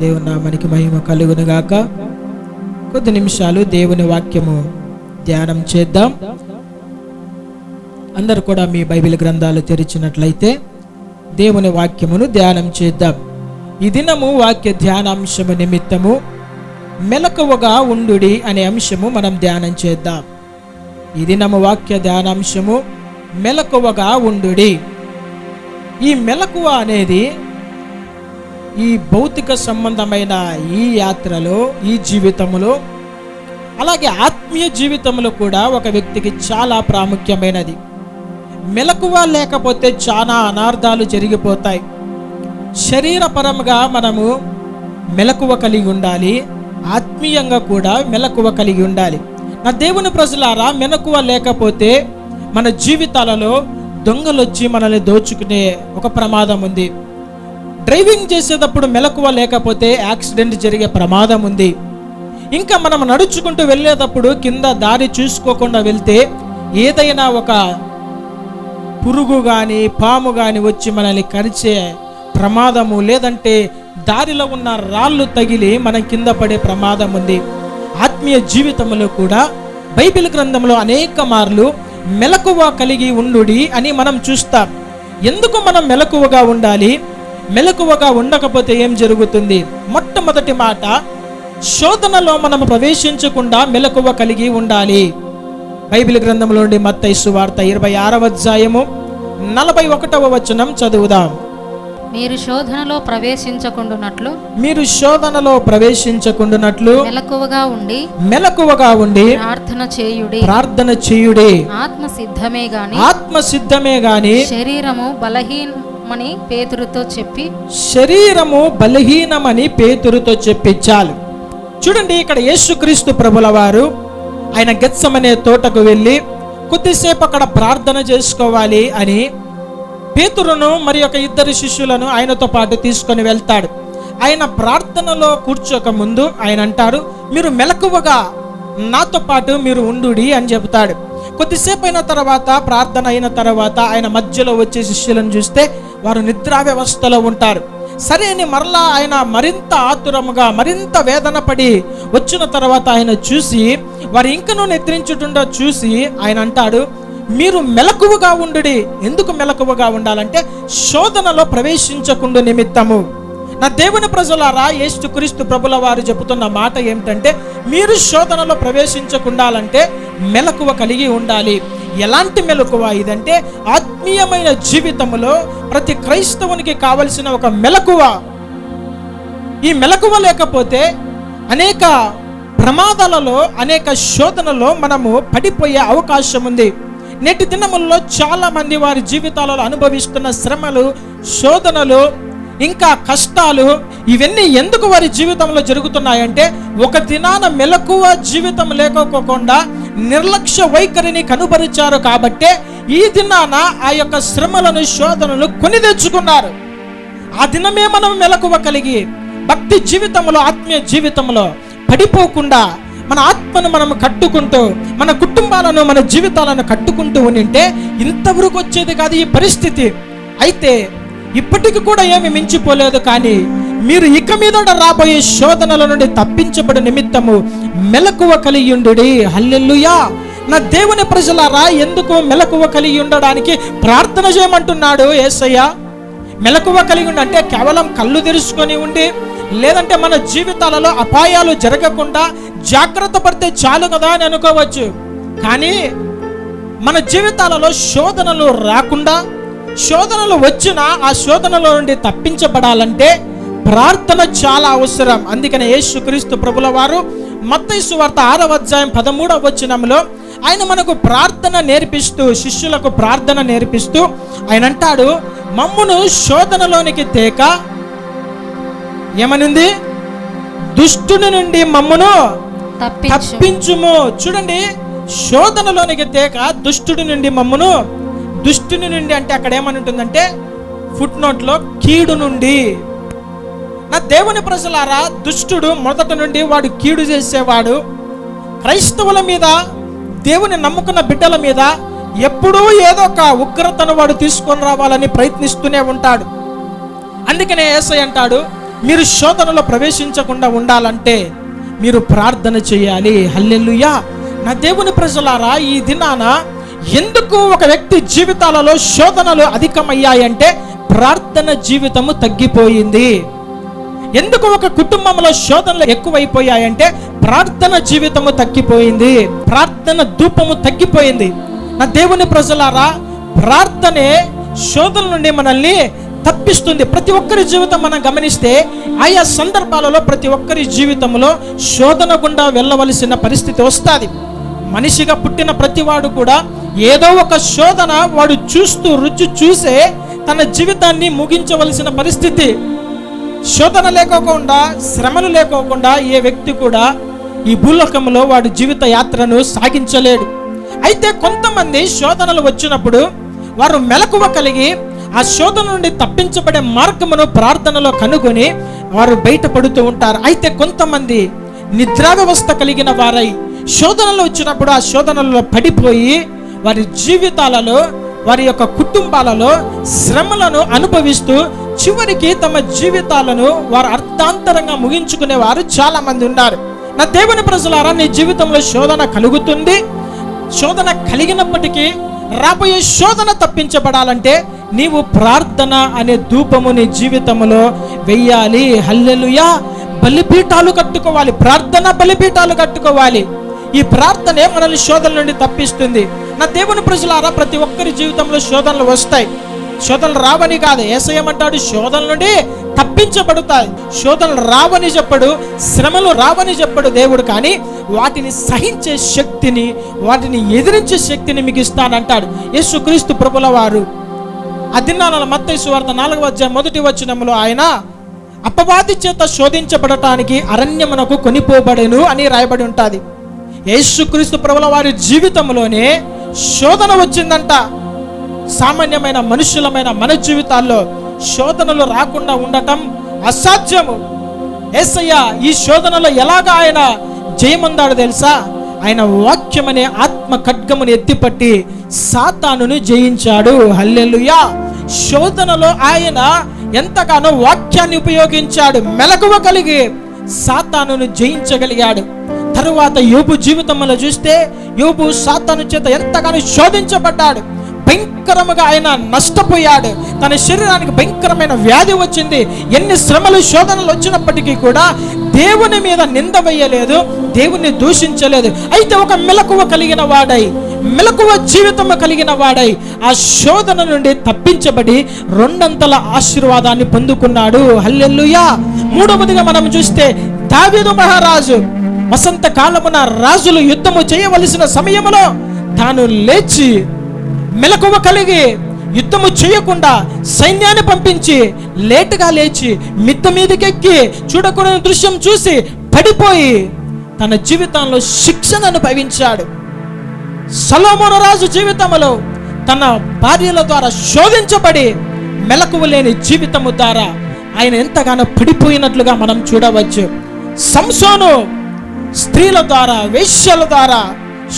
దేవుని నామానికి మహిమ కలుగును గాక. కొద్ది నిమిషాలు దేవుని వాక్యము ధ్యానం చేద్దాం. అందరు కూడా మీ బైబిల్ గ్రంథాలు తెరిచినట్లయితే దేవుని వాక్యమును ధ్యానం చేద్దాం. ఈ దినము వాక్య ధ్యానాంశము నిమిత్తము మెలకువగా ఉండుడి అనే అంశము మనం ధ్యానం చేద్దాం. ఈ దినము వాక్య ధ్యానాంశము మెలకువగా ఉండుడి. ఈ మెలకువ అనేది ఈ భౌతిక సంబంధమైన ఈ యాత్రలో ఈ జీవితంలో అలాగే ఆత్మీయ జీవితంలో కూడా ఒక వ్యక్తికి చాలా ప్రాముఖ్యమైనది. మెలకువ లేకపోతే చాలా అనార్థాలు జరిగిపోతాయి. శరీరపరంగా మనము మెలకువ కలిగి ఉండాలి. ఆత్మీయంగా కూడా మెలకువ కలిగి ఉండాలి. నా దేవుని ప్రజలారా మెలకువ లేకపోతే మన జీవితాలలో దొంగలొచ్చి మనల్ని దోచుకునే ఒక ప్రమాదం ఉంది. డ్రైవింగ్ చేసేటప్పుడు మెలకువ లేకపోతే యాక్సిడెంట్ జరిగే ప్రమాదం ఉంది. ఇంకా మనం నడుచుకుంటూ వెళ్ళేటప్పుడు కింద దారి చూసుకోకుండా వెళ్తే ఏదైనా ఒక పురుగు కానీ పాము కానీ వచ్చి మనల్ని కరిచే ప్రమాదము లేదంటే దారిలో ఉన్న రాళ్ళు తగిలి మనం కింద పడే ప్రమాదం ఉంది. ఆత్మీయ జీవితంలో కూడా బైబిల్ గ్రంథంలో అనేక మార్లు మెలకువ కలిగి ఉండుడి అని మనం చూస్తాం. ఎందుకు మనం మెలకువగా ఉండాలి? మెలకువగా ఉండకపోతే ఏం జరుగుతుంది? మొట్టమొదటి మాట శోధనలో మనం ప్రవేశించకుండా మెలకువ కలిగి ఉండాలి. బైబిల్ గ్రంథంలో నుండి మత్తైసు వార్త ఇరవై ఆరవ అధ్యాయము నలభై ఒకటవ వచనం చదువుదాం. మీరు శోధనలో ప్రవేశించకుండునట్లు మీరు శోధనలో ప్రవేశించకుండానట్లు మెలకువగా ఉండి మెలకువగా ఉండి ప్రార్థన చేయుడి. ప్రార్థన చేయుడి. ఆత్మ సిద్ధమే గాని ఆత్మ సిద్ధమే గాని శరీరము బలహీనమని పేతురుతో చెప్పి శరీరము బలహీనమని పేతురుతో చెప్పించాలి చూడండి ఇక్కడ యేసుక్రీస్తు ప్రభుల వారు ఆయన గెత్సమనే తోటకు వెళ్ళి కొద్దిసేపు అక్కడ ప్రార్థన చేసుకోవాలి అని పేతురును మరి ఒక ఇద్దరు శిష్యులను ఆయనతో పాటు తీసుకొని వెళ్తాడు. ఆయన ప్రార్థనలో కూర్చోక ముందు ఆయన అంటారు మీరు మెలకువగా నాతో పాటు మీరు ఉండుడి అని చెబుతాడు. కొద్దిసేపు అయిన తర్వాత ప్రార్థన అయిన తర్వాత ఆయన మధ్యలో వచ్చే శిష్యులను చూస్తే వారు నిద్రా వ్యవస్థలో ఉంటారు. సరే అని మరలా ఆయన మరింత ఆతురముగా మరింత వేదన పడి వచ్చిన తర్వాత ఆయన చూసి వారు ఇంకనూ నిద్రించుతుండో చూసి ఆయన అంటాడు మీరు మెలకువగా ఉండుడి. ఎందుకు మెలకువగా ఉండాలంటే శోధనలో ప్రవేశించకుండా నిమిత్తము. నా దేవుని ప్రజలారా యేసు క్రీస్తు ప్రభుల వారు చెబుతున్న మాట ఏమిటంటే మీరు శోధనలో ప్రవేశించకుండాలంటే మెలకువ కలిగి ఉండాలి. ఎలాంటి మెలకువ ఇదంటే ఆత్మీయమైన జీవితంలో ప్రతి క్రైస్తవునికి కావలసిన ఒక మెలకువ. ఈ మెలకువ లేకపోతే అనేక ప్రమాదాలలో అనేక శోధనలో మనము పడిపోయే అవకాశం ఉంది. నేటి దినముల్లో చాలా మంది వారి జీవితాలలో అనుభవిస్తున్న శ్రమలు శోధనలు ఇంకా కష్టాలు ఇవన్నీ ఎందుకు వారి జీవితంలో జరుగుతున్నాయంటే ఒక దినాన మెలకువ జీవితం లేకపోకుండా నిర్లక్ష్య వైఖరిని కనుపరిచారు కాబట్టే ఈ దినాన ఆ యొక్క శ్రమలను శోధనలు కొని తెచ్చుకున్నారు. ఆ దినమే మనం మెలకువ కలిగి భక్తి జీవితంలో ఆత్మీయ జీవితంలో పడిపోకుండా మన ఆత్మను మనం కట్టుకుంటూ మన కుటుంబాలను మన జీవితాలను కట్టుకుంటూ ఉంటే ఇంతవరకు వచ్చేది కాదు ఈ పరిస్థితి. అయితే ఇప్పటికి కూడా ఏమి మించిపోలేదు కానీ మీరు ఇక మీద రాబోయే శోధనల నుండి తప్పించబడి నిమిత్తము మెలకువ కలిగి ఉండు హల్లెల్లుయా నా దేవుని ప్రజలారా ఎందుకు మెలకువ కలిగి ఉండడానికి ప్రార్థన చేయమంటున్నాడు ఏసయ్య? మెలకువ కలిగి ఉండి అంటే కేవలం కళ్ళు తెరుచుకొని ఉండి లేదంటే మన జీవితాలలో అపాయాలు జరగకుండా జాగ్రత్త పడితే చాలు కదా అని అనుకోవచ్చు. కానీ మన జీవితాలలో శోధనలు రాకుండా శోధనలు వచ్చినా ఆ శోధనలో నుండి తప్పించబడాలంటే ప్రార్థన చాలా అవసరం. అందుకనే యేసుక్రీస్తు ప్రభుల వారు మత్తయి వార్త ఆరవ అధ్యాయం పదమూడవ వచనంలో ఆయన మనకు ప్రార్థన నేర్పిస్తూ శిష్యులకు ప్రార్థన నేర్పిస్తూ ఆయన అంటాడు మమ్మును శోధనలోనికి తేక. ఏమనుంది? దుష్టుని నుండి మమ్మును తప్పించు తప్పించుము. చూడండి శోధనలోనికి తేక దుష్టుడి నుండి మమ్మును దుష్టుని నుండి అంటే అక్కడ ఏమని ఉంటుందంటే ఫుట్ నోట్లో కీడు నుండి. నా దేవుని ప్రజలారా దుష్టుడు మొదట నుండి వాడు కీడు చేసేవాడు. క్రైస్తవుల మీద దేవుని నమ్ముకున్న బిడ్డల మీద ఎప్పుడూ ఏదో ఒక ఉగ్రతను వాడు తీసుకొని రావాలని ప్రయత్నిస్తూనే ఉంటాడు. అందుకనే ఏసై అంటాడు మీరు శోధనలో ప్రవేశించకుండా ఉండాలంటే మీరు ప్రార్థన చేయాలి. హల్లెల్లుయా నా దేవుని ప్రజలారా ఈ దినాన ఎందుకు ఒక వ్యక్తి జీవితాలలో శోధనలు అధికమయ్యాయంటే ప్రార్థన జీవితము తగ్గిపోయింది. ఎందుకు ఒక కుటుంబంలో శోధనలు ఎక్కువైపోయాయంటే ప్రార్థన జీవితము తగ్గిపోయింది. ప్రార్థన ధూపము తగ్గిపోయింది. నా దేవుని ప్రజలారా ప్రార్థనే శోధన నుండి మనల్ని తప్పిస్తుంది. ప్రతి ఒక్కరి జీవితం మనం గమనిస్తే ఆయా సందర్భాలలో ప్రతి ఒక్కరి జీవితంలో శోధన గుండా వెళ్ళవలసిన పరిస్థితి వస్తుంది. మనిషిగా పుట్టిన ప్రతివాడు కూడా ఏదో ఒక శోధన వాడు చూస్తూ రుచి చూసే తన జీవితాన్ని ముగించవలసిన పరిస్థితి. శోధన లేకోకుండా శ్రమలు లేకోకుండా ఏ వ్యక్తి కూడా ఈ భూలోకంలో వాడి జీవిత యాత్రను సాగించలేడు. అయితే కొంతమంది శోధనలు వచ్చినప్పుడు వారు మెలకువ కలిగి ఆ శోధన నుండి తప్పించబడే మార్గమును ప్రార్థనలో కనుగొని వారు బయటపడుతూ ఉంటారు. అయితే కొంతమంది నిద్రా వ్యవస్థ కలిగిన వారై శోధనలు వచ్చినప్పుడు ఆ శోధనలలో పడిపోయి వారి జీవితాలలో వారి యొక్క కుటుంబాలలో శ్రమలను అనుభవిస్తూ చివరికి తమ జీవితాలను వారు అర్థాంతరంగా ముగించుకునే వారు చాలా మంది ఉన్నారు. నా దేవుని ప్రజలారా నీ జీవితంలో శోధన కలుగుతుంది. శోధన కలిగినప్పటికీ రాబోయే శోధన తప్పించబడాలంటే నీవు ప్రార్థన అనే ధూపము నీ జీవితంలో వెయ్యాలి హల్లెలుయా! బలిపీఠాలు కట్టుకోవాలి. ప్రార్థన బలిపీఠాలు కట్టుకోవాలి. ఈ ప్రార్థనే మనల్ని శోధన నుండి తప్పిస్తుంది. నా దేవుని ప్రజలారా ప్రతి ఒక్కరి జీవితంలో శోధనలు వస్తాయి. శోధనలు రావని కాదు ఏసయమంటాడు శోధన నుండి తప్పించబడతాయి. శోధనలు రావని చెప్పడు శ్రమలు రావని చెప్పడు దేవుడు కానీ వాటిని సహించే శక్తిని వాటిని ఎదిరించే శక్తిని మీకు ఇస్తానంటాడు యేసుక్రీస్తు ప్రభుల వారు అదినాల మత్తయి వార్త నాలుగవ అధ్యాయం మొదటి వచ్చినములో ఆయన అపవాది చేత శోధించబడటానికి అరణ్యమునకు కొనిపోబడెను అని రాయబడి ఉంటుంది. యేసుక్రీస్తు ప్రభుల వారి జీవితంలోనే శోధన వచ్చిందంట. సామాన్యమైన మనుషులమైన మన జీవితాల్లో శోధనలు రాకుండా ఉండటం అసాధ్యము. ఏసయ్య ఈ శోధనలో ఎలాగ ఆయన జయమందాడు తెలుసా? ఆయన వాక్యం అనే ఆత్మ ఖడ్గమును ఎత్తిపట్టి సాతానును జయించాడు. హల్లెలుయా! శోధనలో ఆయన ఎంతగానో వాక్యాన్ని ఉపయోగించాడు. మెలకువ కలిగి సాతానును జయించగలిగాడు. తరువాత యోబు జీవితంలో చూస్తే యోబు సాతాను చేత ఎంతగానో శోధించబడ్డాడు. భయంకరముగా ఆయన నష్టపోయాడు. తన శరీరానికి భయంకరమైన వ్యాధి వచ్చింది. ఎన్ని శ్రమలు శోధనలు వచ్చినప్పటికీ కూడా దేవుని మీద నింద వేయలేదు దేవుణ్ణి దూషించలేదు. అయితే ఒక మెలకువ కలిగిన వాడై మెలకువ జీవితము కలిగిన వాడై ఆ శోధన నుండి తప్పించబడి రెండంతల ఆశీర్వాదాన్ని పొందుకున్నాడు. హల్లెల్లుయా మూడవదిగా మనం చూస్తే దావీదు మహారాజు వసంత కాలమున రాజులు యుద్ధము చేయవలసిన సమయములో తాను లేచి మెలకువ కలిగి యుద్ధము చేయకుండా సైన్యాన్ని పంపించి లేటుగా లేచి మిత్త మీదకెక్కి చూడకూడని దృశ్యం చూసి పడిపోయి తన జీవితంలో శిక్షను అనుభవించాడు. సలోమోను రాజు జీవితంలో తన భార్యల ద్వారా శోధించబడి మెలకువ లేని జీవితము ద్వారా ఆయన ఎంతగానో పడిపోయినట్లుగా మనం చూడవచ్చు. సంసోను స్త్రీల ద్వారా వేశ్యల ద్వారా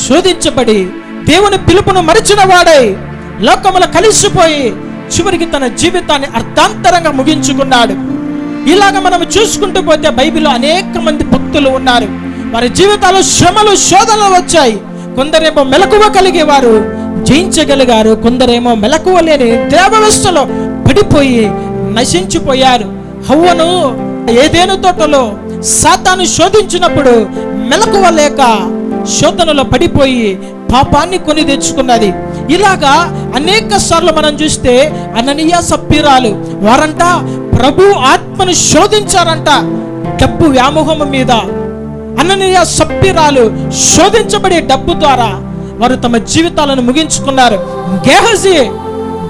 శోధించబడి దేవుని పిలుపును మరిచిన వాడై లోకములు కలిసిపోయి చివరికి తన జీవితాన్ని అర్థాంతరంగా ముగించుకున్నాడు. ఇలాగ మనం చూసుకుంటూ పోతే బైబిల్లో అనేక మంది భక్తులు ఉన్నారు. వారి జీవితాలు శ్రమలు శోధనలు వచ్చాయి. కొందరేమో మెలకువ కలిగేవారు జయించగలిగారు. కొందరేమో మెలకువ లేని దేవవస్థలో పడిపోయి నశించిపోయారు. హవ్వను ఏదేను తోటలో సాతాను శోధించినప్పుడు మెలకువ లేక శోధనలో పడిపోయి పాపాన్ని కొని తెచ్చుకున్నది. ఇలాగా అనేక సార్లు మనం చూస్తే అననీయ సభ్యురాలు వారంట ప్రభు ఆత్మను శోధించారంట డబ్బు వ్యామోహం మీద. అననీయ సభ్యురాలు శోధించబడే డబ్బు ద్వారా వారు తమ జీవితాలను ముగించుకున్నారు. గేహజీ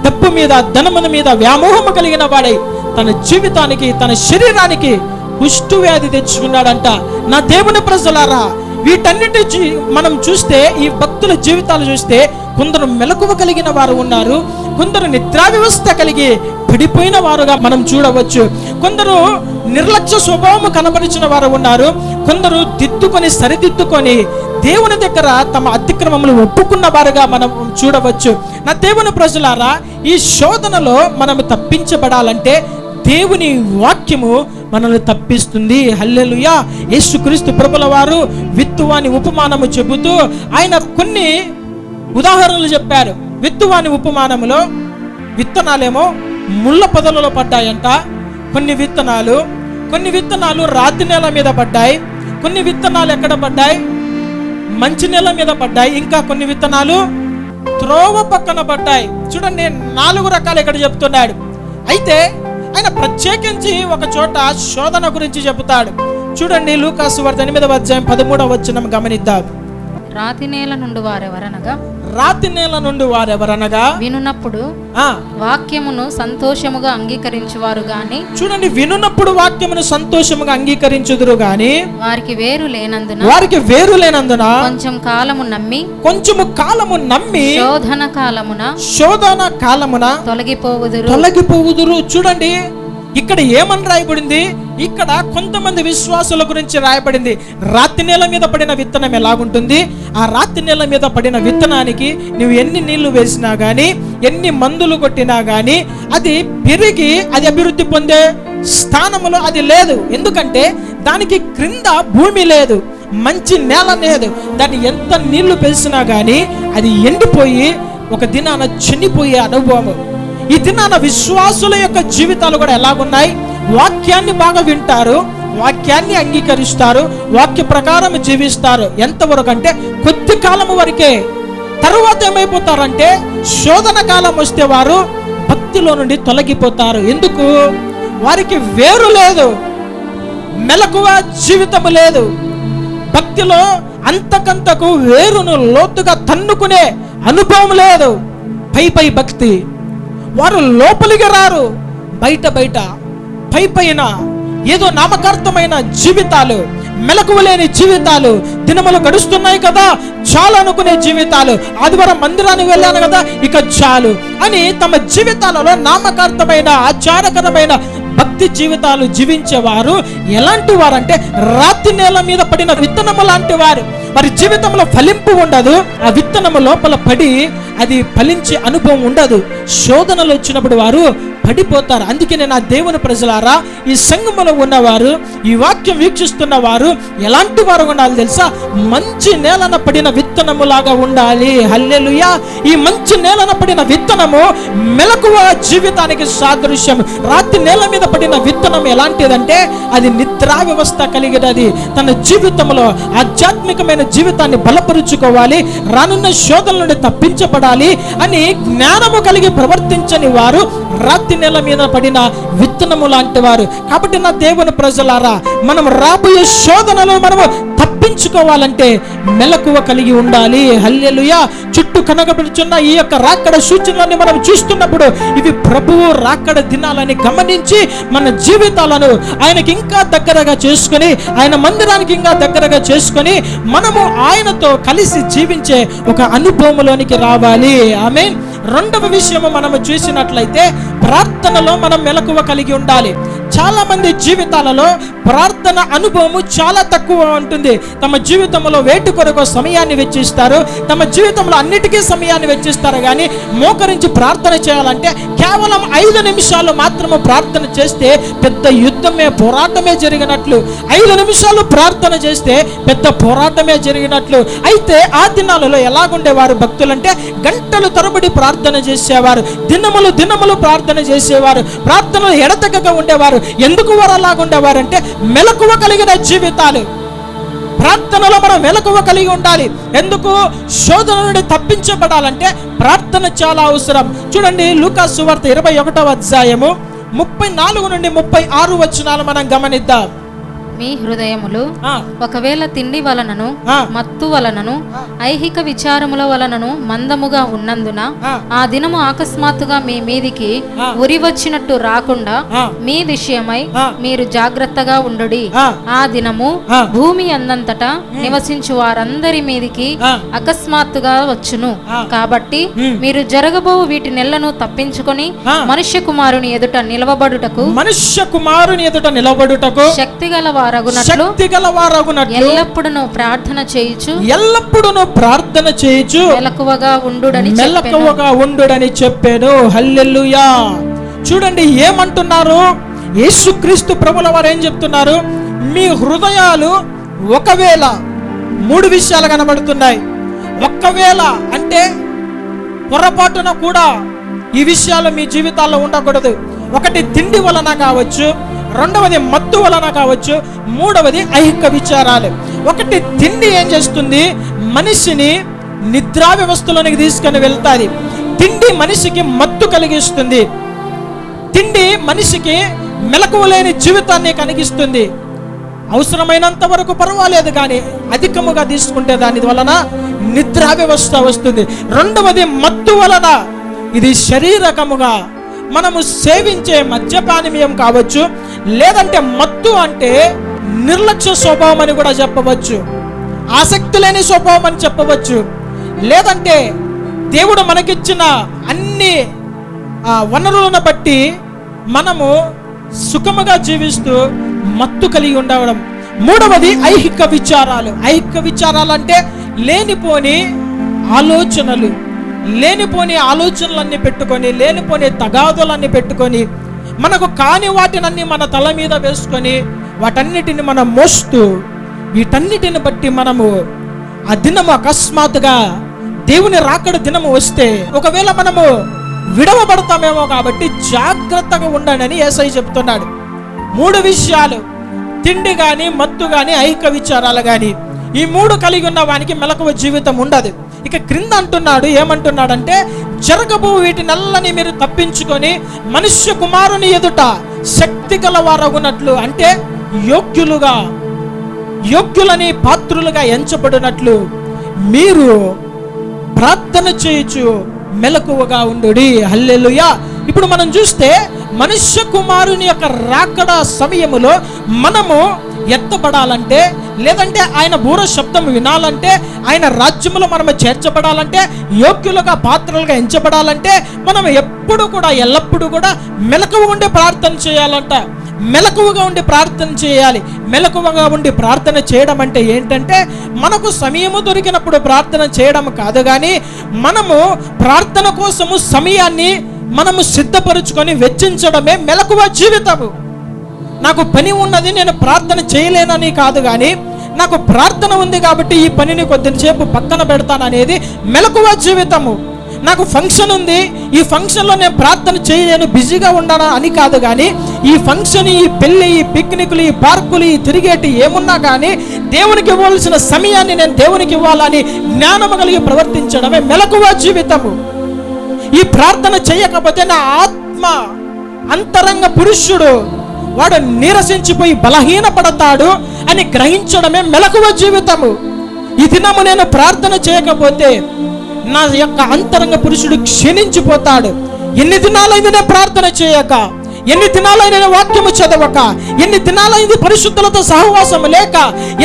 డబ్బు మీద ధనముల మీద వ్యామోహము కలిగిన వాడై తన జీవితానికి తన శరీరానికి కుష్టు వ్యాధి తెచ్చుకున్నాడంట. నా దేవుని ప్రజలారా వీటన్నిటి మనం చూస్తే ఈ భక్తుల జీవితాలు చూస్తే కొందరు మెలకువ కలిగిన వారు ఉన్నారు కొందరు నిద్రా వ్యవస్థ కలిగి పడిపోయిన వారుగా మనం చూడవచ్చు. కొందరు నిర్లక్ష్య స్వభావం కనబరిచిన వారు ఉన్నారు కొందరు దిద్దుకొని సరిదిద్దుకొని దేవుని దగ్గర తమ అతిక్రమములు ఒప్పుకున్న వారుగా మనం చూడవచ్చు. నా దేవుని ప్రజలారా ఈ శోధనలో మనం తప్పించబడాలంటే దేవుని వాక్యము మనల్ని తప్పిస్తుంది. హల్లెలుయా. యేసుక్రీస్తు ప్రభుల వారు విత్తువాని ఉపమానము చెబుతూ ఆయన కొన్ని ఉదాహరణలు చెప్పారు. విత్తువాని ఉపమానములో విత్తనాలేమో ముళ్ళ పొదలలో పడ్డాయంట. కొన్ని విత్తనాలు కొన్ని విత్తనాలు రాతి నేల మీద పడ్డాయి. కొన్ని విత్తనాలు ఎక్కడ పడ్డాయి? మంచి నేల మీద పడ్డాయి. ఇంకా కొన్ని విత్తనాలు త్రోవ పక్కన పడ్డాయి. చూడండి నాలుగు రకాలు ఇక్కడ చెప్తున్నాడు. అయితే ఆయన ప్రత్యేకించి ఒక చోట శోధన గురించి చెబుతాడు. చూడండి లూకాసు వార్త ఎనిమిదవ అధ్యాయం పదమూడవ వచ్చిన గమనిద్దాం. రాతి నేల నుండి వారెవరనగా? రాతి నేల నుండి వారెవరనగా? వినున్నప్పుడు ఆ. వాక్యమును సంతోషముగా అంగీకరించువారు గాని చూడండి వినున్నప్పుడు వాక్యమును సంతోషముగా అంగీకరించుదురు గాని వారికి వేరు లేనందున వారికి వేరు లేనందున కొంచెం కాలము నమ్మి కొంచెము కాలము నమ్మి శోధన కాలమున శోధన కాలమున తొలగిపోవుదురు. తొలగిపోవుదురు. చూడండి ఇక్కడ ఏమని రాయబడింది? ఇక్కడ కొంతమంది విశ్వాసుల గురించి రాయబడింది. రాతి నేల మీద పడిన విత్తనం ఎలాగుంటుంది? ఆ రాతి నేల మీద పడిన విత్తనానికి నువ్వు ఎన్ని నీళ్ళు వేసినా గానీ ఎన్ని మందులు కొట్టినా గానీ అది పెరిగి అది అభివృద్ధి పొందే స్థానములో అది లేదు. ఎందుకంటే దానికి క్రింద భూమి లేదు మంచి నేల లేదు. దాన్ని ఎంత నీళ్ళు పెంచినా గానీ అది ఎండిపోయి ఒక దినాన చనిపోయే అనుభవం ఈ దినాన విశ్వాసుల యొక్క జీవితాలు కూడా ఎలాగున్నాయి? వాక్యాన్ని బాగా వింటారు వాక్యాన్ని అంగీకరిస్తారు వాక్య ప్రకారం జీవిస్తారు. ఎంతవరకు అంటే కొద్ది కాలం వరకే తరువాత ఏమైపోతారంటే శోధన కాలం వస్తే వారు భక్తిలో నుండి తొలగిపోతారు. ఎందుకు? వారికి వేరు లేదు మెలకువ జీవితము లేదు. భక్తిలో అంతకంతకు వేరును లోతుగా తన్నుకునే అనుభవం లేదు. పై పై భక్తి. వారు లోపలికి రారు బయట బయట పై పైన ఏదో నామకార్థమైన జీవితాలు మెలకువ లేని జీవితాలు దినములు గడుస్తున్నాయి కదా చాలు అనుకునే జీవితాలు. ఆదివారం మందిరానికి వెళ్ళాను కదా ఇక చాలు అని తమ జీవితాలలో నామకార్థమైన ఆచారకరమైన భక్తి జీవితాలు జీవించేవారు. ఎలాంటి వారంటే రాతి నేల మీద పడిన విత్తనము లాంటి వారు. వారి జీవితంలో ఫలింపు ఉండదు. ఆ విత్తనము లోపల పడి అది ఫలించే అనుభవం ఉండదు. శోధనలు వచ్చినప్పుడు వారు పడిపోతారు. అందుకే నేను దేవుని ప్రజలారా ఈ సంఘములో ఉన్నవారు ఈ వాక్యం వీక్షిస్తున్న వారు ఎలాంటి వారు ఉండాలి తెలుసా? మంచి నేలన పడిన విత్తనములాగా ఉండాలి. హల్లెలుయా! ఈ మంచి నేలన పడిన విత్తనము మెలకువ జీవితానికి సాదృశ్యం. రాత్రి నేల మీద పడిన విత్తనం ఎలాంటిదంటే అది నిద్రా వ్యవస్థ కలిగినది. తన జీవితంలో ఆధ్యాత్మికమైన జీవితాన్ని బలపరుచుకోవాలి. రానున్న శోధన నుండి తప్పించబడాలి అని జ్ఞానము కలిగి ప్రవర్తించని వారు రాత్రి నేల మీద పడిన విత్తనము లాంటి వారు. కాబట్టి నా దేవుని ప్రజలారా మనం రాబోయే శోధనలో మనము తప్పించుకోవాలంటే మెలకువ కలిగి ఉండాలి. హల్లెలూయా. చుట్టూ కనగబడుచున్న ఈ యొక్క రాకడ సూచనలన్నీ మనం చూస్తున్నప్పుడు ఇవి ప్రభువు రాకడ దినాలని గమనించి మన జీవితాలను ఆయనకి ఇంకా దగ్గరగా చేసుకొని ఆయన మందిరానికి ఇంకా దగ్గరగా చేసుకొని మనము ఆయనతో కలిసి జీవించే ఒక అనుభవంలోనికి రావాలి. ఆమె రెండవ విషయము మనము చూసినట్లయితే ప్రార్థనలో మనం మెలకువ కలిగి ఉండాలి. చాలా మంది జీవితాలలో ప్రార్థన అనుభవము చాలా తక్కువ ఉంటుంది. తమ జీవితంలో వేటి కొరకు సమయాన్ని వెచ్చిస్తారు. తమ జీవితంలో అన్నిటికీ సమయాన్ని వెచ్చిస్తారు కానీ మోకరించి ప్రార్థన చేయాలంటే కేవలం ఐదు నిమిషాలు మాత్రము ప్రార్థన చేస్తే పెద్ద యుద్ధమే పోరాటమే జరిగినట్లు. ఐదు నిమిషాలు ప్రార్థన చేస్తే పెద్ద పోరాటమే జరిగినట్లు. అయితే ఆ దినాలలో ఎలాగుండేవారు భక్తులంటే గంటలు తరబడి ప్రార్థన చేసేవారు. దినములు దినములు ప్రార్థన చేసేవారు. ప్రార్థనలు ఎడతెగక ఉండేవారు. ఎందుకు వారు అలాగుండేవారంటే మెలకువ కలిగిన జీవితాలు. ప్రార్థనలో మనం మెలకువ కలిగి ఉండాలి. ఎందుకు? శోధన నుండి తప్పించబడాలంటే ప్రార్థన చాలా అవసరం. చూడండి లూకా సువార్త ఇరవై ఒకటవ అధ్యాయము ముప్పై నాలుగు నుండి ముప్పై ఆరు వచనాలు మనం గమనిద్దాం. మీ హృదయములు ఒకవేళ తిండి వలనను. మత్తు వలనను ఐహిక విచారముల వలనను మందముగా ఉన్నందున ఆ. దినము అకస్మాత్తుగా మీ మీదికి. ఉరి వచ్చినట్టు రాకుండా. మీ విషయమై. మీరు జాగ్రత్తగా ఉండుడి ఆ. దినము. భూమి అందంతటా నివసించు వారందరి మీదికి. అకస్మాత్తుగా వచ్చును. కాబట్టి. మీరు జరగబో వీటి నెలను తప్పించుకొని. మనుష్య కుమారుని ఎదుట నిలవబడుటకు మనుష్య కుమారుని ఎదుట నిలబడుటకు శక్తిగల వారగునట్లు శక్తి గలవారగునట్లు ఎల్లప్పుడూ ప్రార్థన చేయుచు ఎల్లప్పుడూ ప్రార్థన చేయొచ్చు మెలకువగా ఉండుడని చెప్పెను. మెల్లకువగా ఉండుడని చెప్పాను. హల్లెలూయా. చూడండి ఏమంటున్నారు? యేసుక్రీస్తు ప్రభుల వారు ఏం చెప్తున్నారు? మీ హృదయాలు ఒకవేళ మూడు విషయాలు కనబడుతున్నాయి. ఒక్కవేళ అంటే పొరపాటున కూడా ఈ విషయాలు మీ జీవితాల్లో ఉండకూడదు. ఒకటి తిండి వలన కావచ్చు రెండవది మత్తు వలన కావచ్చు మూడవది ఐహిక విచారాలు. ఒకటి తిండి ఏం చేస్తుంది? మనిషిని నిద్రా వ్యవస్థలోనికి తీసుకొని వెళ్తాది. తిండి మనిషికి మత్తు కలిగిస్తుంది. తిండి మనిషికి మెలకువలేని జీవితాన్ని కలిగిస్తుంది. అవసరమైనంత వరకు పర్వాలేదు కానీ అధికముగా తీసుకుంటే దాని వలన నిద్రా వ్యవస్థ వస్తుంది. రెండవది మత్తు వలన ఇది శరీరకముగా మనము సేవించే మద్యపానీయం కావచ్చు లేదంటే మత్తు అంటే నిర్లక్ష్య స్వభావం అని కూడా చెప్పవచ్చు ఆసక్తి లేని స్వభావం అని చెప్పవచ్చు లేదంటే దేవుడు మనకిచ్చిన అన్ని వనరులను బట్టి మనము సుఖముగా జీవిస్తూ మత్తు కలిగి ఉండవడం. మూడవది ఐహిక విచారాలు. ఐహిక విచారాలు అంటే లేనిపోని ఆలోచనలు. లేనిపోని ఆలోచనలన్నీ పెట్టుకొని లేనిపోని తగాదులన్నీ పెట్టుకొని మనకు కాని వాటినన్నీ మన తల మీద వేసుకొని వాటన్నిటిని మనం మోస్తూ వీటన్నిటిని బట్టి మనము ఆ దినము అకస్మాత్తుగా దేవుని రాకడ దినము వస్తే ఒకవేళ మనము విడవబడతామేమో కాబట్టి జాగ్రత్తగా ఉండండి ఏసై చెప్తున్నాడు. మూడు విషయాలు తిండి కానీ మత్తు కానీ ఐక్య విచారాలు కానీ ఈ మూడు కలిగి ఉన్న వానికి మెలకువ జీవితం ఉండదు. ఇక క్రింద అంటున్నాడు ఏమంటున్నాడంటే జరగబో వీటి నల్లని మీరు తప్పించుకొని మనుష్య కుమారుని ఎదుట శక్తి గలవారగునట్లు అంటే యోగ్యులుగా యోగ్యులని పాత్రులుగా ఎంచబడినట్లు మీరు ప్రార్థన చేయొచ్చు మెలకువగా ఉండుడి. హల్లెలుయా. ఇప్పుడు మనం చూస్తే మనుష్య కుమారుని యొక్క రాకడ సమయములో మనము ఎత్తబడాలంటే లేదంటే ఆయన బూర శబ్దం వినాలంటే ఆయన రాజ్యములో మనము చేర్చబడాలంటే యోగ్యులుగా పాత్రలుగా ఎంచబడాలంటే మనం ఎప్పుడు కూడా ఎల్లప్పుడూ కూడా మెలకువ ఉండి ప్రార్థన చేయాలంట. మెలకువగా ఉండి ప్రార్థన చేయాలి. మెలకువగా ఉండి ప్రార్థన చేయడం అంటే ఏంటంటే మనకు సమయము దొరికినప్పుడు ప్రార్థన చేయడం కాదు కానీ మనము ప్రార్థన కోసము సమయాన్ని మనము సిద్ధపరుచుకొని వెచ్చించడమే మెలకువ జీవితము. నాకు పని ఉన్నది నేను ప్రార్థన చేయలేనని కాదు కానీ నాకు ప్రార్థన ఉంది కాబట్టి ఈ పనిని కొద్దిసేపు పక్కన పెడతాననేది మెలకువ జీవితము. నాకు ఫంక్షన్ ఉంది ఈ ఫంక్షన్లో నేను ప్రార్థన చేయలేను బిజీగా ఉండనా అని కాదు కానీ ఈ ఫంక్షన్ ఈ పెళ్ళి ఈ పిక్నిక్లు ఈ పార్కులు ఈ తిరిగేటి ఏమున్నా కానీ దేవునికి ఇవ్వాల్సిన సమయాన్ని నేను దేవునికి ఇవ్వాలని జ్ఞానము కలిగి ప్రవర్తించడమే మెలకువ జీవితము. ఈ ప్రార్థన చేయకపోతే నా ఆత్మ అంతరంగ పురుషుడు వాడు నీరసించిపోయి బలహీనపడతాడు అని గ్రహించడమే మెలకువ జీవితము. ఈ దినము నేను ప్రార్థన చేయకపోతే నా యొక్క అంతరంగ పురుషుడు క్షీణించిపోతాడు. ఎన్ని దినాలైంది నేను ప్రార్థన చేయక ఎన్ని దినాలైన వాక్యము చదవక ఎన్ని దినాలైంది పరిశుద్ధులతో సహవాసము లేక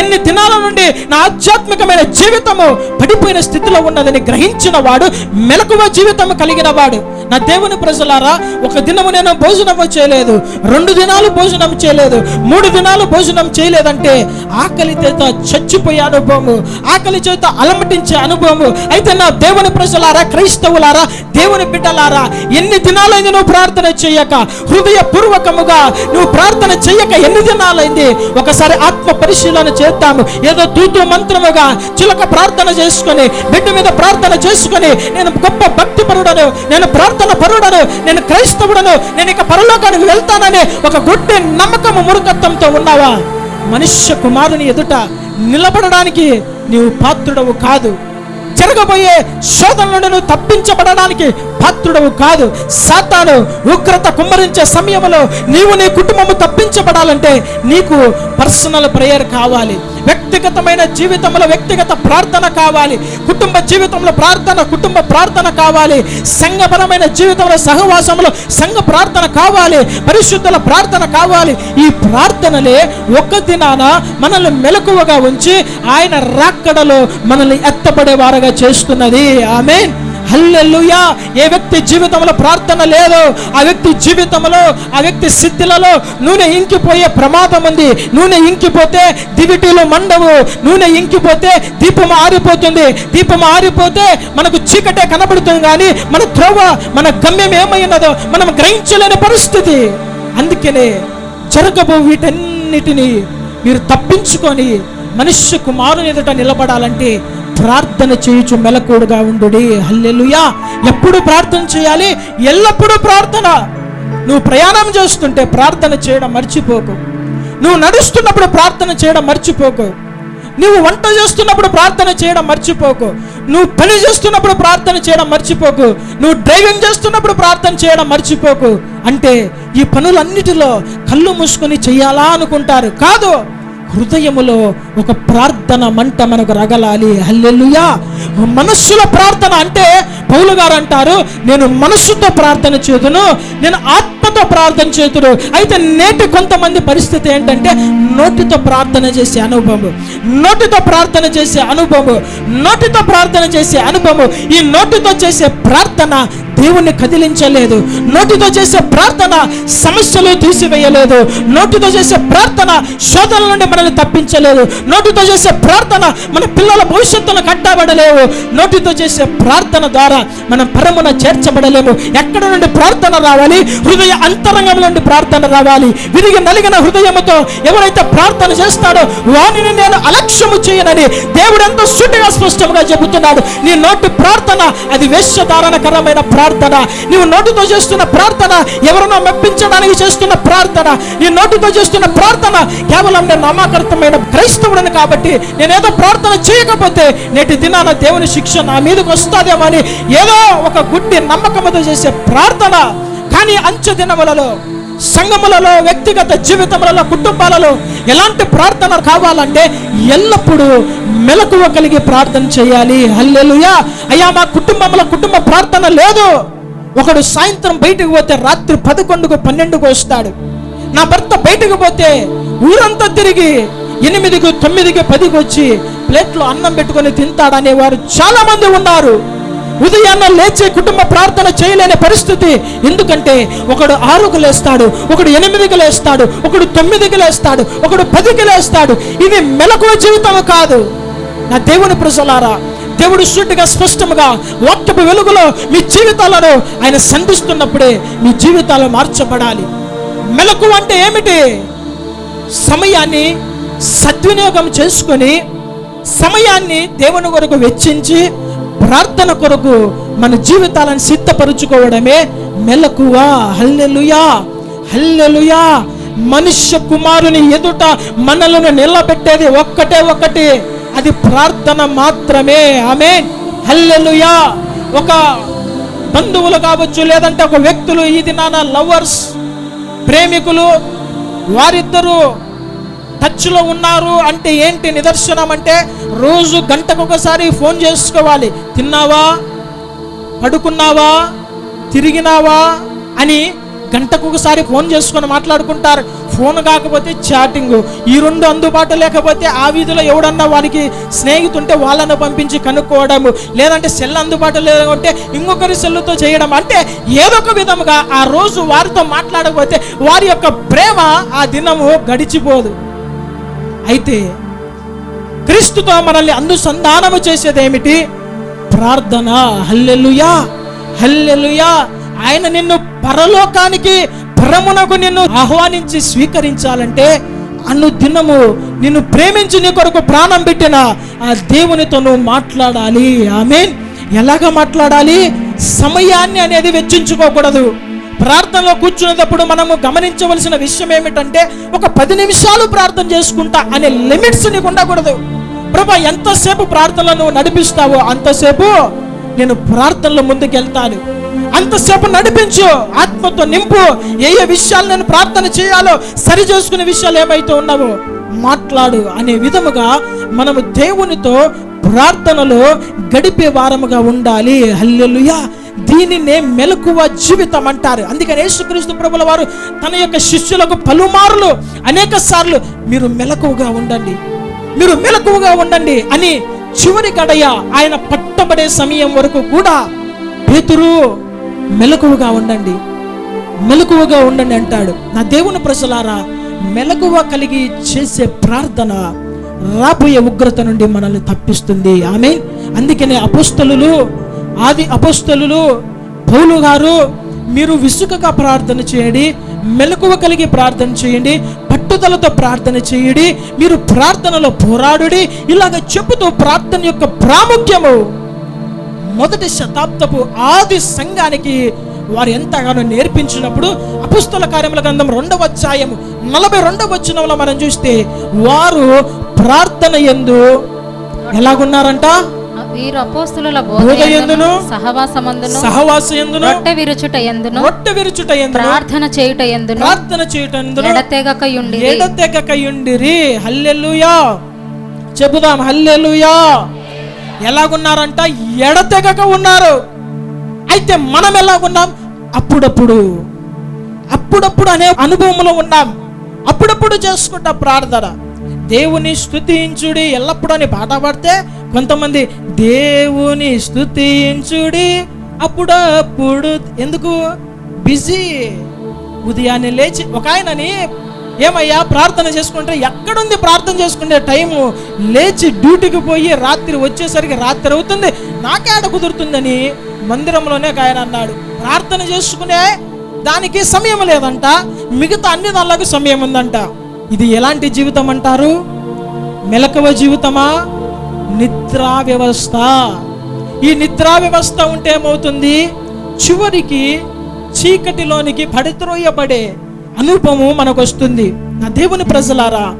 ఎన్ని దినాల నుండి నా ఆధ్యాత్మికమైన జీవితము పడిపోయిన స్థితిలో ఉన్నదని గ్రహించిన వాడు మెలకువ జీవితం కలిగిన వాడు. నా దేవుని ప్రజలారా ఒక దినము నేను భోజనం చేయలేదు రెండు దినాలు భోజనం చేయలేదు మూడు దినాలు భోజనం చేయలేదంటే ఆకలి చేత చచ్చిపోయే అనుభవము ఆకలి చేత అలమటించే అనుభవము. అయితే నా దేవుని ప్రజలారా క్రైస్తవులారా దేవుని బిడ్డలారా ఎన్ని దినాలైంది నువ్వు ప్రార్థన చేయక హృదయపూర్వకముగా నువ్వు ప్రార్థన చేయక ఎన్ని దినాలైంది? ఒకసారి ఆత్మ పరిశీలన చేద్దాము. ఏదో తూతూ మంత్రముగా చిలక ప్రార్థన చేసుకొని బిడ్డ మీద ప్రార్థన చేసుకొని నేను గొప్ప భక్తి పరుడను నేను ప్రార్థన పరుడను నేను క్రైస్తవుడను నేను ఇక పరలోకానికి వెళ్తానని ఒక గుడ్డి నమ్మకము మురుకత్వంతో ఉన్నావా? మనుష్య కుమారుని ఎదుట నిలబడడానికి నీవు పాత్రుడవు కాదు. జరగబోయే శోధనల నుండి తప్పించబడడానికి పాత్రుడవు కాదు. సాతాను ఉగ్రత కుమ్మరించే సమయంలో నీవు నీ కుటుంబము తప్పించబడాలంటే నీకు పర్సనల్ ప్రేయర్ కావాలి. వ్యక్తిగతమైన జీవితంలో వ్యక్తిగత ప్రార్థన కావాలి. కుటుంబ జీవితంలో ప్రార్థన కుటుంబ ప్రార్థన కావాలి. సంఘపరమైన జీవితంలో సహవాసంలో సంఘ ప్రార్థన కావాలి. పరిశుద్ధుల ప్రార్థన కావాలి. ఈ ప్రార్థనలే ఒక్క దినాన మనల్ని మెలకువగా ఉంచి ఆయన రాక్కడలో మనల్ని ఎత్తబడేవారుగా చేస్తున్నది. ఆమె హల్లెలూయా. ఏ వ్యక్తి జీవితంలో ప్రార్థన లేదో ఆ వ్యక్తి జీవితంలో ఆ వ్యక్తి సిద్ధిలలో నూనె ఇంకిపోయే ప్రమాదం ఉంది. నూనె ఇంకిపోతే దివిటీలు మండవు. నూనె ఇంకిపోతే దీపం ఆరిపోతుంది. దీపం ఆరిపోతే మనకు చీకటే కనబడుతుంది కానీ మన త్రోవ మన గమ్యం ఏమైనదో మనం గ్రహించలేని పరిస్థితి. అందుకనే జరగబో వీటన్నిటిని మీరు తప్పించుకొని మనుష్య కుమారుని ఎదుట నిలబడాలంటే ప్రార్థన చేయుచు మెలకుడుగా ఉండుడి. హల్లెలుయా. ఎప్పుడు ప్రార్థన చేయాలి? ఎల్లప్పుడూ ప్రార్థన. నువ్వు ప్రయాణం చేస్తుంటే ప్రార్థన చేయడం మర్చిపోకు. నువ్వు నడుస్తున్నప్పుడు ప్రార్థన చేయడం మర్చిపోకు. నువ్వు వంట చేస్తున్నప్పుడు ప్రార్థన చేయడం మర్చిపోకు. నువ్వు పని చేస్తున్నప్పుడు ప్రార్థన చేయడం మర్చిపోకు. నువ్వు డ్రైవింగ్ చేస్తున్నప్పుడు ప్రార్థన చేయడం మర్చిపోకు. అంటే ఈ పనులన్నిటిలో కళ్ళు మూసుకొని చేయాలా అనుకుంటారు కాదు హృదయములో ఒక ప్రార్థన మంట మనకు రగలాలి. హల్లెలుయా. మనస్సుల ప్రార్థన అంటే పౌలు గారు అంటారు నేను మనస్సుతో ప్రార్థన చేతును నేను ఆత్మతో ప్రార్థన చేతుడు అయితే నేటి కొంతమంది పరిస్థితి ఏంటంటే నోటితో ప్రార్థన చేసే అనుభవం నోటితో ప్రార్థన చేసే అనుభవం నోటితో ప్రార్థన చేసే అనుభవం ఈ నోటితో చేసే ప్రార్థన దేవుణ్ణి కదిలించలేదు. నోటితో చేసే ప్రార్థన సమస్యలు తీసివేయలేదు. నోటితో చేసే ప్రార్థన శోధనల నుండి మనల్ని తప్పించలేదు. నోటితో చేసే ప్రార్థన మన పిల్లల భవిష్యత్తును కట్టబడలేవు నోటితో చేసే ప్రార్థన ద్వారా మనం పరమున చేర్చబడలేము. ఎక్కడ నుండి ప్రార్థన రావాలి? హృదయ అంతరంగం నుండి ప్రార్థన రావాలి. విరిగి నలిగిన హృదయముతో ఎవరైతే ప్రార్థన చేస్తాడో వానిని నేను అలక్ష్యము చేయనని దేవుడు ఎంతో సుటిగా స్పష్టంగా చెబుతున్నాడు. నీ నోటి ప్రార్థన అది వేషధారణకరమైన ప్రార్థన. నీవు నోటితో చేస్తున్న ప్రార్థన ఎవరినో మెప్పించడానికి చేస్తున్న ప్రార్థన. నీ నోటితో చేస్తున్న ప్రార్థన కేవలం నేను నామకర్తమైన క్రైస్తవుడని కాబట్టి నేనేదో ప్రార్థన చేయకపోతే నేటి దినాన దేవుని శిక్ష నా మీదకి వస్తుందేమో అని ఏదో ఒక గుడ్డి నమ్మకంతో చేసే ప్రార్థన. కానీ అంచె దినములలో సంఘములలో వ్యక్తిగత జీవితములలో కుటుంబాలలో ఎలాంటి ప్రార్థన కావాలంటే ఎల్లప్పుడూ మెలకువ కలిగి ప్రార్థన చేయాలి. హల్లెలుయా! అయ్యా మా కుటుంబంలో కుటుంబ ప్రార్థన లేదు. ఒకడు సాయంత్రం బయటకు పోతే రాత్రి పదకొండుకు పన్నెండుకు వస్తాడు. నా భర్త బయటకు పోతే ఊరంతా తిరిగి ఎనిమిదికి తొమ్మిదికి పదికి వచ్చి ప్లేట్లో అన్నం పెట్టుకొని తింటాడనే వారు చాలా మంది ఉన్నారు. ఉదయాన్న లేచే కుటుంబ ప్రార్థన చేయలేని పరిస్థితి. ఎందుకంటే ఒకడు ఆరుకు లేస్తాడు ఒకడు ఎనిమిదికి లేస్తాడు ఒకడు తొమ్మిదికి లేస్తాడు ఒకడు పదికి లేస్తాడు. ఇది మెలకువ జీవితం కాదు. నా దేవుని ప్రజలారా దేవుడు సూటిగా స్పష్టముగా వాక్యపు వెలుగులో మీ జీవితాలను ఆయన సంధిస్తున్నప్పుడే మీ జీవితాలు మార్చబడాలి. మెలకు అంటే ఏమిటి? సమయాన్ని సద్వినియోగం చేసుకొని సమయాన్ని దేవుని కొరకు వెచ్చించి ప్రార్థన కొరకు మన జీవితాలను సిద్ధపరుచుకోవడమే మెలకువా. Hallelujah hallelujah. మనుష్య కుమారుని ఎదుట మనలను నిలబెట్టేది ఒక్కటే ఒక్కటి అది ప్రార్థన మాత్రమే. ఆమె హల్లెలుయా. ఒక బంధువులు కావచ్చు లేదంటే ఒక వ్యక్తులు ఈ దినాన లవర్స్ ప్రేమికులు వారిద్దరూ టచ్లో ఉన్నారు అంటే ఏంటి నిదర్శనం అంటే రోజు గంటకు ఒకసారి ఫోన్ చేసుకోవాలి. తిన్నావా? పడుకున్నావా? తిరిగినావా? అని గంటకు ఒకసారి ఫోన్ చేసుకొని మాట్లాడుకుంటారు. ఫోన్ కాకపోతే చాటింగ్. ఈ రెండు అందుబాటు లేకపోతే ఆ వీధిలో ఎవడన్నా వారికి స్నేహితుంటే వాళ్ళను పంపించి కనుక్కోవడము. లేదంటే సెల్ అందుబాటు లేదంటే ఇంకొకరి సెల్లుతో చేయడం. అంటే ఏదో ఒక విధముగా ఆ రోజు వారితో మాట్లాడకపోతే వారి యొక్క ప్రేమ ఆ దినము గడిచిపోదు. అయితే క్రీస్తుతో మనల్ని అనుసంధానము చేసేది ఏమిటి ప్రార్థన. హల్లెలుయా. హల్లెలుయా. ఆయన నిన్ను పరలోకానికి పరమునకు నిన్ను ఆహ్వానించి స్వీకరించాలంటే అన్ను దినము నిన్ను ప్రేమించి నీ కొరకు ప్రాణం పెట్టిన ఆ దేవునితో నువ్వు మాట్లాడాలి. ఆమె ఎలాగ మాట్లాడాలి? సమయాన్ని అనేది వెచ్చించుకోకూడదు. ప్రార్థనలో కూర్చునేటప్పుడు మనము గమనించవలసిన విషయం ఏమిటంటే ఒక పది నిమిషాలు ప్రార్థన చేసుకుంటా అనే లిమిట్స్ నీకు ఉండకూడదు. ప్రభా ఎంతసేపు ప్రార్థనలో నువ్వు నడిపిస్తావో అంతసేపు నేను ప్రార్థనలో ముందుకెళ్తాను. అంతసేపు నడిపించు ఆత్మతో నింపు. ఏ ఏ విషయాలు నేను ప్రార్థన చేయాలో సరి చేసుకునే విషయాలు ఏమైతే ఉన్నావో మాట్లాడు అనే విధముగా మనము దేవునితో ప్రార్థనలో గడిపే వారముగా ఉండాలి. హల్లెలుయా. దీనినే మెలకువ జీవితం అంటారు. అందుకని యేసుక్రీస్తు ప్రభుల వారు తన యొక్క శిష్యులకు పలుమార్లు అనేక సార్లు మీరు మెలకువగా ఉండండి. మీరు మెలకువగా ఉండండి అని చివరి గడయ ఆయన పట్టబడే సమయం వరకు కూడా పేతురు మెలకువగా ఉండండి. మెలకువగా ఉండండి అంటాడు. నా దేవుని ప్రజలారా మెలకువ కలిగి చేసే ప్రార్థన రాబోయే ఉగ్రత నుండి మనల్ని తప్పిస్తుంది. ఆమె అందుకనే అపుస్తలు ఆది అపుస్తలు పౌలు గారు మీరు విసుకగా ప్రార్థన చేయండి. మెలకువ కలిగి ప్రార్థన చేయండి. పట్టుదలతో ప్రార్థన చేయండి. మీరు ప్రార్థనలో పోరాడుడి. ఇలాగ చెబుతూ ప్రార్థన యొక్క ప్రాముఖ్యము మొదటి శతాబ్దపు ఆది సంఘానికి వారు ఎంతగానో నేర్పించినప్పుడు అపుస్తల కార్యముల గ్రంథం రెండవ అధ్యాయము నలభై రెండవ వచనంలో మనం చూస్తే వారు ప్రార్థన ఎందు ఎలాగున్నారంట? వీరు అపోస్తుల బోధ యందును సహవాసమందును సహవాస ఎందును? రొట్టె విరుచుట ఎందును? రొట్టె విరుచుట ఎందును? ప్రార్థన చేయుట ఎందును? ప్రార్థన చేయటం ఎందును? ఎడతెగకయుండి ఎడతెగకయుండిరి. హల్లెలూయా. చెబుదాం హల్లెలూయా. ఎలాగున్నారంట? ఎడతెగక ఉన్నారు. అయితే మనం ఎలాగున్నాం? అప్పుడప్పుడు. అప్పుడప్పుడు అనే అనుభవంలో ఉన్నాం. అప్పుడప్పుడు చేసుకుంటాం ప్రార్థన. దేవుని స్థుతించుడి ఎల్లప్పుడూ అని పాట పాడితే కొంతమంది దేవుని స్థుతించుడి అప్పుడప్పుడు. ఎందుకు? బిజీ. ఉదయాన్నే లేచి ఒక ఆయనని ఏమయ్యా ప్రార్థన చేసుకుంటే ఎక్కడుంది ప్రార్థన చేసుకునే టైము? లేచి డ్యూటీకి పోయి రాత్రి వచ్చేసరికి రాత్రి అవుతుంది. నాకేట కుదురుతుందని మందిరంలోనే ఒక ఆయన అన్నాడు. ప్రార్థన చేసుకునే దానికి సమయం లేదంట. మిగతా అన్ని దానిలకు సమయం ఉందంట. ఇది ఎలాంటి జీవితం అంటారు? మెలకువ జీవితమా? నిద్రా వ్యవస్థ. ఈ నిద్రా వ్యవస్థ ఉంటే ఏమవుతుంది? చివరికి చీకటిలోనికి పడిత్రోయబడే అనుభవం మనకు వస్తుంది నా దేవుని ప్రజలారా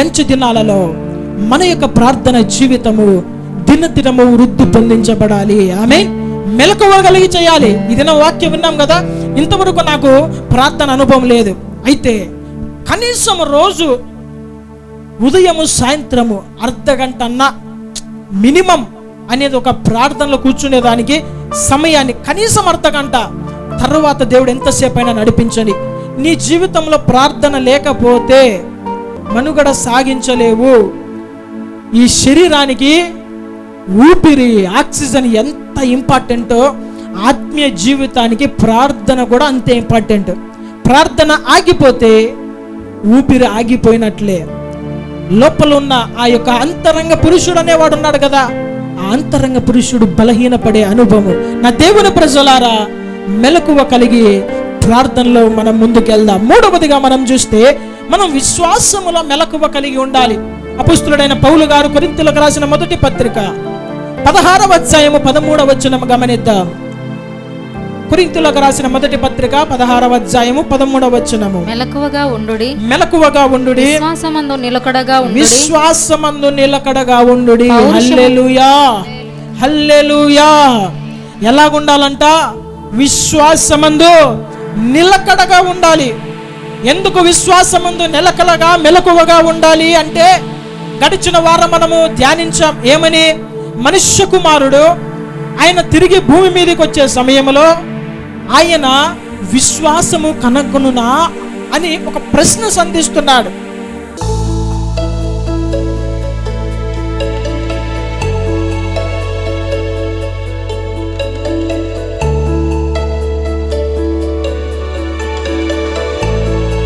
ఎంచు దినాలలో మన యొక్క ప్రార్థన జీవితము దినదినము వృద్ధి పొందించబడాలి. ఆమె మెలకువగలిగి చేయాలి. ఇది నా వాక్యం విన్నాం కదా? ఇంతవరకు నాకు ప్రార్థన అనుభవం లేదు. అయితే కనీసం రోజు ఉదయము సాయంత్రము అర్ధ గంట అన్న మినిమం అనేది ఒక ప్రార్థనలో కూర్చునేదానికి సమయాన్ని కనీసం అర్ధ గంట తర్వాత దేవుడు ఎంతసేపు అయినా నడిపించని నీ జీవితంలో ప్రార్థన లేకపోతే మనుగడ సాగించలేవు. ఈ శరీరానికి ఊపిరి ఆక్సిజన్ ఎంత ఇంపార్టెంటో ఆత్మీయ జీవితానికి ప్రార్థన కూడా అంతే ఇంపార్టెంట్. ప్రార్థన ఆగిపోతే ఊపిరి ఆగిపోయినట్లే. లోపల ఉన్న ఆ యొక్క అంతరంగ పురుషుడు అనేవాడు ఉన్నాడు కదా ఆ అంతరంగ పురుషుడు బలహీనపడే అనుభవం. నా దేవుని ప్రజలారా మెలకువ కలిగి ప్రార్థనలో మనం ముందుకెళ్దాం. మూడవదిగా మనం చూస్తే మనం విశ్వాసములో మెలకువ కలిగి ఉండాలి. అపుస్తుడైన పౌలు గారు కొరింతలకు రాసిన మొదటి పత్రిక పదహారవ అధ్యాయము పదమూడవ వచనం గమనిద్దాం. కొరింతులకు రాసిన మొదటి పత్రిక పదహారవ అధ్యాయము పదమూడవ వచనము. మెలకువగా ఉండుడి. మెలకువగా ఉండుడి. విశ్వాసమందు నిలకడగా ఉండుడి. విశ్వాసమందు నిలకడగా ఉండుడి. పౌరుషము- హల్లెలూయా! హల్లెలూయా! ఎలాగుండాలంట? విశ్వాసమందు నిలకడగా ఉండాలి. ఎందుకు విశ్వాసముందు నిలకడగా మెలకువగా ఉండాలి అంటే గడిచిన వారం మనము ధ్యానించాం ఏమని? మనుష్య కుమారుడు ఆయన తిరిగి భూమి మీదకి వచ్చే సమయంలో ఆయన విశ్వాసము కనుగొనునా అని ఒక ప్రశ్న సంధిస్తున్నాడు.